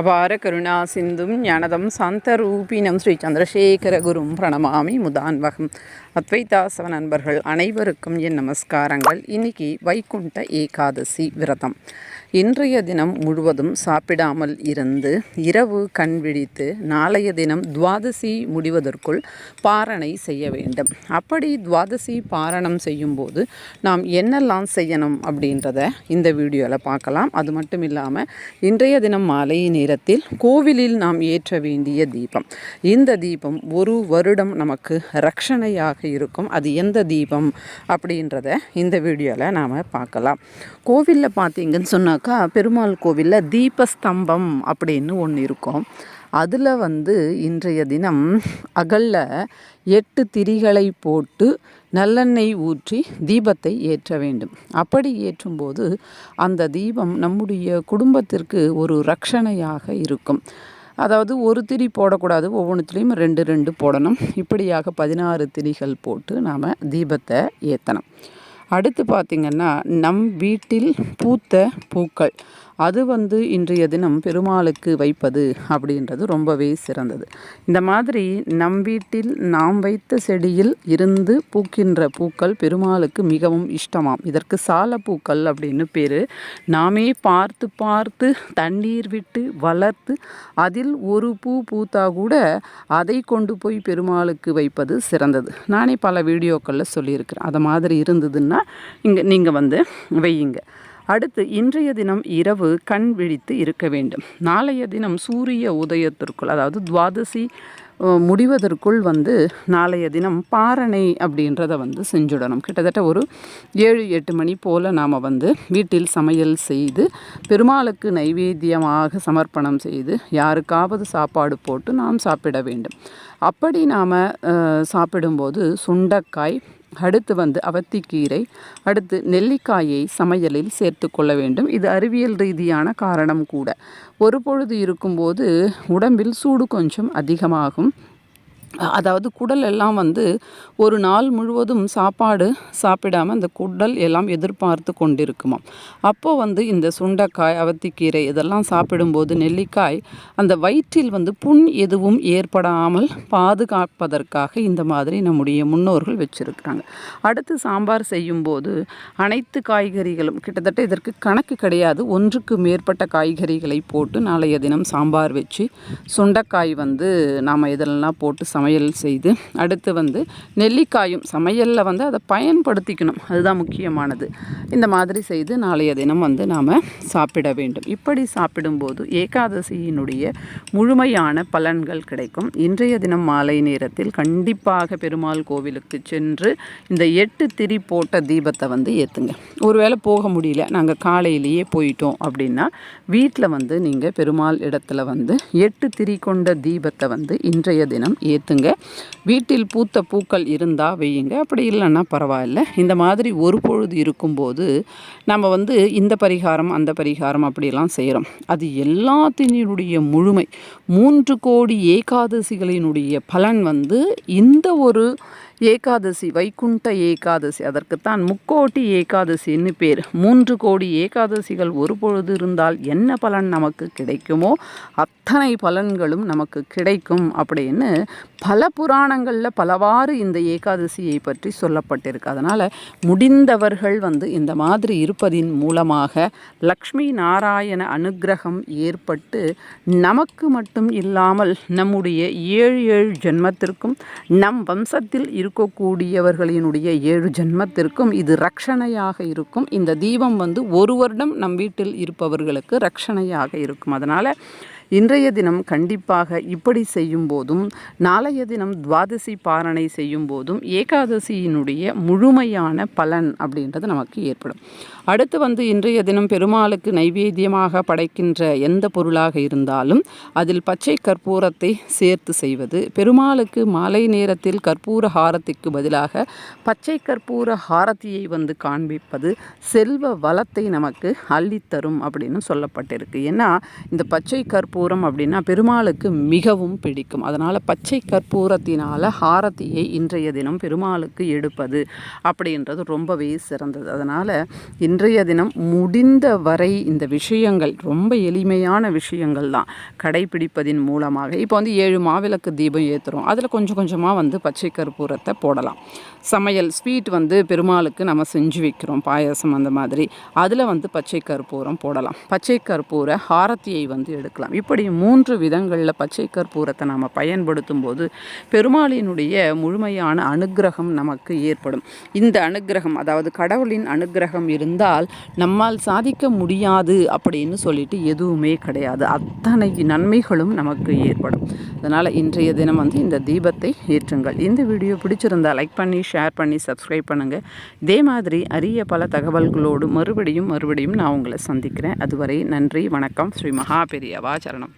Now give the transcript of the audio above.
அபார கருணா சிந்தும் ஞானதம் சாந்தரூபினம் ஸ்ரீ சந்திரசேகர குரும் பிரணமாமி முதான்வகம். அத்வைதாசவ நண்பர்கள் அனைவருக்கும் என் நமஸ்காரங்கள். இன்னைக்கு வைகுண்ட ஏகாதசி விரதம். இன்றைய தினம் முழுவதும் சாப்பிடாமல் இருந்து இரவு கண் விழித்து நாளைய தினம் துவாதசி முடிவதற்குள் பாரணை செய்ய வேண்டும். அப்படி துவாதசி பாரணம் செய்யும்போது நாம் என்னெல்லாம் செய்யணும் அப்படின்றத இந்த வீடியோவில் பார்க்கலாம். அது மட்டும் இல்லாமல் இன்றைய தினம் மாலை நேரத்தில் கோவிலில் நாம் ஏற்ற வேண்டிய தீபம். இந்த தீபம் ஒரு வருடம் நமக்கு ரக்ஷணையாக இருக்கும். அது எந்த தீபம் அப்படின்றத இந்த வீடியோவில் நாம் பார்க்கலாம். கோவிலில் பார்த்தீங்கன்னு சொன்னாக்கா பெருமாள் கோவிலில் தீபஸ்தம்பம் அப்படின்னு ஒன்று இருக்கும். அதில் வந்து இன்றைய தினம் அகல்ல எட்டு திரிகளை போட்டு நல்லெண்ணெய் ஊற்றி தீபத்தை ஏற்ற வேண்டும். அப்படி ஏற்றும்போது அந்த தீபம் நம்முடைய குடும்பத்திற்கு ஒரு ரக்ஷணையாக இருக்கும். அதாவது ஒரு திரி போடக்கூடாது ஒவ்வொன்றுத்துலேயும் ரெண்டு ரெண்டு போடணும். இப்படியாக பதினாறு திரிகள் போட்டு நாம் தீபத்தை ஏற்றணும் அடுத்து பார்த்திங்கன்னா நம் வீட்டில் பூத்த பூக்கள். அது வந்து இன்றைய தினம் பெருமாளுக்கு வைப்பது அப்படின்றது ரொம்பவே சிறந்தது. இந்த மாதிரி நம் வீட்டில் நாம் வைத்த செடியில் இருந்து பூக்கின்ற பூக்கள் பெருமாளுக்கு மிகவும் இஷ்டமாம். இதற்கு சால பூக்கள் அப்படின்னு பேர். நாமே பார்த்து பார்த்து தண்ணீர் விட்டு வளர்த்து அதில் ஒரு பூ பூத்தா கூட அதை கொண்டு போய் பெருமாளுக்கு வைப்பது சிறந்தது. நானே பல வீடியோக்களில் சொல்லியிருக்கிறேன். அதை மாதிரி இருந்ததுன்னா இங்கே நீங்கள் வந்து வையுங்க. அடுத்து இன்றைய தினம் இரவு கண் விழித்து இருக்க வேண்டும். நாளைய தினம் சூரிய உதயத்திற்குள் அதாவது துவாதசி முடிவதற்குள் வந்து நாளைய தினம் பாரணை அப்படின்றத வந்து செஞ்சுடணும். கிட்டத்தட்ட ஒரு ஏழு எட்டு மணி போல் நாம் வந்து வீட்டில் சமையல் செய்து பெருமாளுக்கு நைவேத்தியமாக சமர்ப்பணம் செய்து யாருக்காவது சாப்பாடு போட்டு நாம் சாப்பிட வேண்டும். அப்படி நாம் சாப்பிடும்போது சுண்டக்காய் அடுத்து வந்து அவத்திக்கீரை அடுத்து நெல்லிக்காயை சமையலில் சேர்த்து கொள்ள வேண்டும். இது அறிவியல் ரீதியான காரணம் கூட. ஒரு பொழுது இருக்கும்போது உடம்பில் சூடு கொஞ்சம் அதிகமாகும். அதாவது குடல் எல்லாம் வந்து ஒரு நாள் முழுவதும் சாப்பாடு சாப்பிடாமல் அந்த குடல் எல்லாம் எதிர்பார்த்து கொண்டிருக்குமாம் அப்போது வந்து இந்த சுண்டைக்காய் அவத்திக்கீரை இதெல்லாம் சாப்பிடும்போது நெல்லிக்காய் அந்த வயிற்றில் வந்து புண் எதுவும் ஏற்படாமல் பாதுகாப்பதற்காக இந்த மாதிரி நம்முடைய முன்னோர்கள் வச்சுருக்குறாங்க. அடுத்து சாம்பார் செய்யும்போது அனைத்து காய்கறிகளும் கிட்டத்தட்ட இதற்கு கணக்கு கிடையாது. ஒன்றுக்கு மேற்பட்ட காய்கறிகளை போட்டு நாளைய தினம் சாம்பார் வச்சு சுண்டைக்காய் வந்து நாம் இதெல்லாம் போட்டு சமையல் செய்து அடுத்து வந்து நெல்லிக்காயும் சமையலில் வந்து அதை பயன்படுத்திக்கணும். அதுதான் முக்கியமானது. இந்த மாதிரி செய்து நாளைய தினம் வந்து நாம் சாப்பிட வேண்டும். இப்படி சாப்பிடும்போது ஏகாதசியினுடைய முழுமையான பலன்கள் கிடைக்கும். இன்றைய தினம் மாலை நேரத்தில் கண்டிப்பாக பெருமாள் கோவிலுக்கு சென்று இந்த எட்டு திரி போட்ட தீபத்தை வந்து ஏற்றுங்க ஒருவேளை போக முடியல நாங்கள் காலையிலேயே போயிட்டோம் அப்படின்னா வீட்டில் வந்து நீங்கள் பெருமாள் இடத்துல வந்து எட்டு திரி கொண்ட தீபத்தை வந்து இன்றைய தினம் ஏற்று ஏற்றுங்க வீட்டில் பூத்த பூக்கள் இருந்தால் வையுங்க. அப்படி இல்லைன்னா பரவாயில்ல. இந்த மாதிரி ஒரு பொழுது இருக்கும்போது நம்ம வந்து இந்த பரிகாரம் அந்த பரிகாரம் அப்படிலாம் செய்கிறோம் அது எல்லாத்தினுடைய முழுமை மூன்று கோடி ஏகாதசிகளினுடைய பலன் வந்து இந்த ஒரு ஏகாதசி வைகுண்ட ஏகாதசி அதற்குத்தான் முக்கோட்டி ஏகாதசின்னு பேர். மூன்று கோடி ஏகாதசிகள் ஒரு பொழுது இருந்தால் என்ன பலன் நமக்கு கிடைக்குமோ அத்தனை பலன்களும் நமக்கு கிடைக்கும் அப்படின்னு பல புராணங்களில் பலவாறு இந்த ஏகாதசியை பற்றி சொல்லப்பட்டிருக்கு. அதனால் முடிந்தவர்கள் வந்து இந்த மாதிரி இருப்பதின் மூலமாக லக்ஷ்மி நாராயண அனுகிரகம் ஏற்பட்டு நமக்கு மட்டும் இல்லாமல் நம்முடைய ஏழு ஏழு ஜென்மத்திற்கும் நம் வம்சத்தில் இருக்கும் இருக்கக்கூடியவர்களினுடைய ஏழு ஜென்மத்திற்கும் இது ரக்ஷணையாக இருக்கும். இந்த தீபம் வந்து ஒரு வருடம் நம் வீட்டில் இருப்பவர்களுக்கு ரக்ஷணையாக இருக்கும். அதனால் இன்றைய தினம் கண்டிப்பாக இப்படி செய்யும் போதும் நாளைய தினம் துவாதசி பாரணை செய்யும் போதும் ஏகாதசியினுடைய முழுமையான பலன் அப்படின்றது நமக்கு ஏற்படும். அடுத்து வந்து இன்றைய தினம் பெருமாளுக்கு நைவேத்தியமாக படைக்கின்ற எந்த பொருளாக இருந்தாலும் அதில் பச்சை கற்பூரத்தை சேர்த்து செய்வது பெருமாளுக்கு மாலை நேரத்தில் கற்பூர ஹாரத்திற்கு பதிலாக பச்சை கற்பூர ஹாரத்தியை வந்து காண்பிப்பது செல்வ வளத்தை நமக்கு அள்ளித்தரும் அப்படின்னு சொல்லப்பட்டிருக்கு. ஏன்னா இந்த பச்சை கற்பூர கற்பூரம் அப்படின்னா பெருமாளுக்கு மிகவும் பிடிக்கும். அதனால் பச்சை கற்பூரத்தினால் ஹாரத்தியை இன்றைய தினம் பெருமாளுக்கு எடுப்பது அப்படின்றது ரொம்பவே சிறந்தது. அதனால் இன்றைய தினம் முடிந்த வரை இந்த விஷயங்கள் ரொம்ப எளிமையான விஷயங்கள் தான் கடைபிடிப்பதின் மூலமாக. இப்போ வந்து ஏழு மாவிளக்கு தீபம் ஏற்றுறோம் அதில் கொஞ்சம் கொஞ்சமாக வந்து பச்சை கற்பூரத்தை போடலாம். சமையல் ஸ்வீட் வந்து பெருமாளுக்கு நம்ம செஞ்சு வைக்கிறோம் பாயாசம் அந்த மாதிரி. அதில் வந்து பச்சை கற்பூரம் போடலாம். பச்சை கற்பூர ஹாரத்தியை வந்து எடுக்கலாம். இப்போ இப்படி மூன்று விதங்களில் பச்சை கற்பூரத்தை நாம் பயன்படுத்தும் போது பெருமாளினுடைய முழுமையான அனுக்கிரகம் நமக்கு ஏற்படும். இந்த அனுக்கிரகம் அதாவது கடவுளின் அனுக்கிரகம் இருந்தால் நம்மால் சாதிக்க முடியாது அப்படின்னு சொல்லிட்டு எதுவுமே கிடையாது. அத்தனை நன்மைகளும் நமக்கு ஏற்படும். அதனால் இன்றைய தினம் வந்து இந்த தீபத்தை ஏற்றுங்கள். இந்த வீடியோ பிடிச்சிருந்தால் லைக் பண்ணி ஷேர் பண்ணி சப்ஸ்கிரைப் பண்ணுங்கள் இதே மாதிரி அரிய பல தகவல்களோடு மறுபடியும் மறுபடியும் நான் உங்களை சந்திக்கிறேன். அதுவரை நன்றி வணக்கம். ஸ்ரீ மகா பெரியவா சரணம்